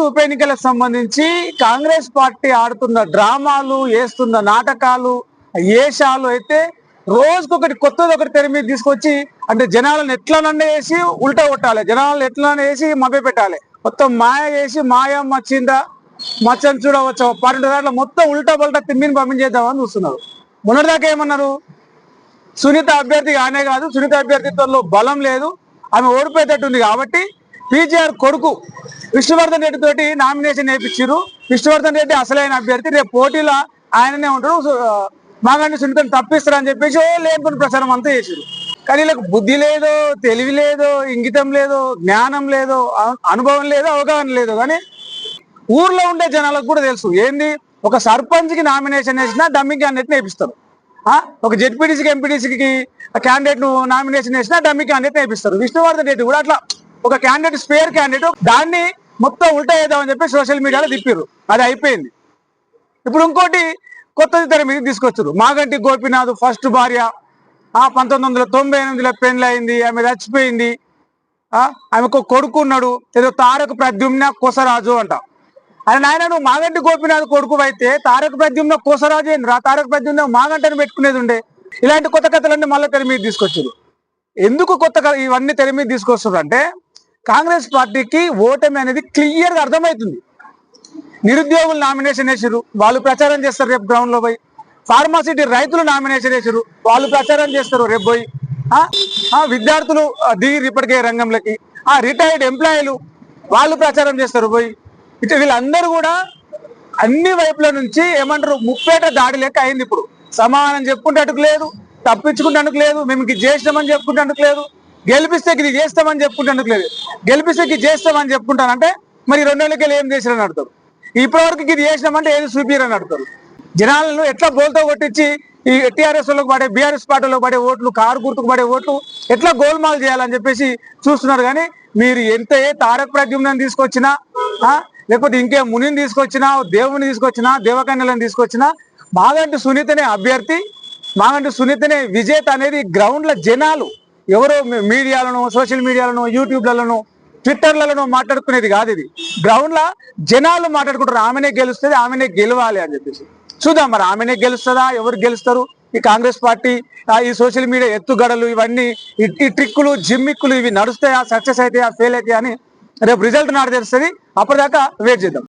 ఉప ఎన్నికలకు సంబంధించి కాంగ్రెస్ పార్టీ ఆడుతున్న డ్రామాలు వేస్తున్న నాటకాలు ఏషాలు అయితే రోజుకొకటి కొత్తది ఒకటి తెర మీద తీసుకొచ్చి అంటే జనాలను ఎట్లనన్నా వేసి ఉల్టా కొట్టాలి. జనాలను ఎట్లనన్నా వేసి మభ్య పెట్టాలి. మొత్తం మాయ వేసి మాయ మచ్చిందా మచ్చని చూడవచ్చు? పన్నెండు దాంట్లో మొత్తం ఉల్టా పల్టా తిమ్మిని పంపించేద్దామని చూస్తున్నారు. మొన్నటిదాకా ఏమన్నారు? సునీత అభ్యర్థి కానే కాదు సునీత అభ్యర్థిత్వంలో బలం లేదు ఆమె ఓడిపోయేటట్టుంది కాబట్టి పీజీఆర్ కొడుకు విష్ణువర్ధన్ రెడ్డి తోటి నామినేషన్ వేయించారు విష్ణువర్ధన్ రెడ్డి అసలైన అభ్యర్థి. రేపు పోటీలో ఆయననే ఉంటాడు సు- ఆ, మాగాండి సునీతను తప్పిస్తారని చెప్పేసి ఓ ప్రచారం అంతా చేశారు కానీ వీళ్ళకి బుద్ధి లేదో తెలివి లేదో ఇంగితం లేదో జ్ఞానం లేదో అనుభవం లేదో అవగాహన లేదు కానీ ఊర్లో ఉండే జనాలకు కూడా తెలుసు. ఏంది? ఒక సర్పంచ్కి నామినేషన్ వేసినా డమ్మి క్యాండిడేట్ నేపిస్తారు ఆ? ఒక జెడ్పీటీసీకి ఎంపీటీసీకి క్యాండిడేట్ నామినేషన్ వేసినా డమ్మి క్యాండిడేట్ నేపిస్తారు విష్ణువర్ధన్ రెడ్డి కూడా అట్లా ఒక క్యాండిడేట్ స్పేర్ క్యాండిడేట్ దాన్ని మొత్తం ఉల్టా వేద్దామని చెప్పి సోషల్ మీడియాలో తిప్పారు అది అయిపోయింది. ఇప్పుడు ఇంకోటి కొత్తది తెర మీద తీసుకొచ్చారు మాగంటి గోపినాథ్ ఫస్ట్ భార్య. ఆ పంతొమ్మిది వందల తొంభై ఎనిమిదిలో పెళ్ళి అయింది ఆమె చచ్చిపోయింది. ఆమెకు కొడుకు ఉన్నాడు. ఏదో తారక ప్రద్యుమ్న కోసరాజు అంట. అది నాయన నువ్వు మాగంటి గోపినాథ్ కొడుకు అయితే తారక ప్రద్యుమ్న కోసరాజు ఏంది రా తారక ప్రద్యుమ్న మాగంటని పెట్టుకునేది ఉండే. ఇలాంటి కొత్త కథలన్నీ మళ్ళీ తెర మీద తీసుకొచ్చారు ఎందుకు కొత్త ఇవన్నీ తెర మీద తీసుకొస్తారు అంటే కాంగ్రెస్ పార్టీకి ఓటమి అనేది క్లియర్గా అర్థమవుతుంది. నిరుద్యోగులు నామినేషన్ వేసారు వాళ్ళు ప్రచారం చేస్తారు రేపు గ్రౌండ్లో పోయి ఫార్మాసిటీ రైతులు నామినేషన్ వేసారు వాళ్ళు ప్రచారం చేస్తారు రేపు పోయి. ఆ? ఆ, విద్యార్థులు ఆ, దిగిరు ఇప్పటికే రంగంలోకి. ఆ రిటైర్డ్ ఎంప్లాయీలు వాళ్ళు ప్రచారం చేస్తారు పోయి. ఇటు వీళ్ళందరూ కూడా అన్ని వైపుల నుంచి ఏమంటారు ముప్పేట దాడి లెక్క అయింది ఇప్పుడు. సమానం చెప్పుకుంటేందుకు లేదు తప్పించుకుంటేందుకు లేదు మేము చేసినామని చెప్పుకుంటేందుకు లేదు. గెలిపిస్తే ఇది చేస్తామని చెప్పుకుంటాను లేదు. గెలిపిస్తే ఇది చేస్తామని చెప్పుకుంటానంటే మరి రెండు నెలలకి ఏం చేసిరని అడుగుతారు. ఇప్పటివరకు ఇది చేసినామంటే ఏది చూపిరని అడుగుతారు. జనాలను ఎట్లా బోల్తో కొట్టించి ఈ టీఆర్ఎస్ వాళ్ళకి పడే బీఆర్ఎస్ పార్టీలకు పడే ఓట్లు కారు గుర్తుకు పడే ఓట్లు ఎట్లా గోల్మాల్ చేయాలని చెప్పేసి చూస్తున్నారు. కానీ మీరు ఎంత ఏ తారక ప్రద్యుమ్నం తీసుకొచ్చినా ఆ, లేకపోతే ఇంకే మునిని తీసుకొచ్చినా దేవుని తీసుకొచ్చినా దేవకన్యలను తీసుకొచ్చినా మాగంటి సునీతనే అభ్యర్థి మాగంటి సునీతనే విజేత అనేది గ్రౌండ్ల జనాలు. ఎవరో మీడియాలను సోషల్ మీడియాలను యూట్యూబ్లను ట్విట్టర్లలో మాట్లాడుకునేది కాదు ఇది. గ్రౌండ్లో జనాలు మాట్లాడుకుంటారు. ఆమెనే గెలుస్తుంది ఆమెనే గెలవాలి అని చెప్పేసి. చూద్దాం మరి ఆమెనే గెలుస్తుందా ఎవరు గెలుస్తారు? ఈ కాంగ్రెస్ పార్టీ ఈ సోషల్ మీడియా ఎత్తుగడలు ఇవన్నీ ఈ- ఈ ట్రిక్కులు జిమ్మిక్కులు ఇవి నడుస్తాయా సక్సెస్ అవుతాయా ఫెయిల్ అవుతాయా అని రేపు రిజల్ట్ నాడు తెలుస్తుంది. అప్పటిదాకా వెయిట్ చేద్దాం.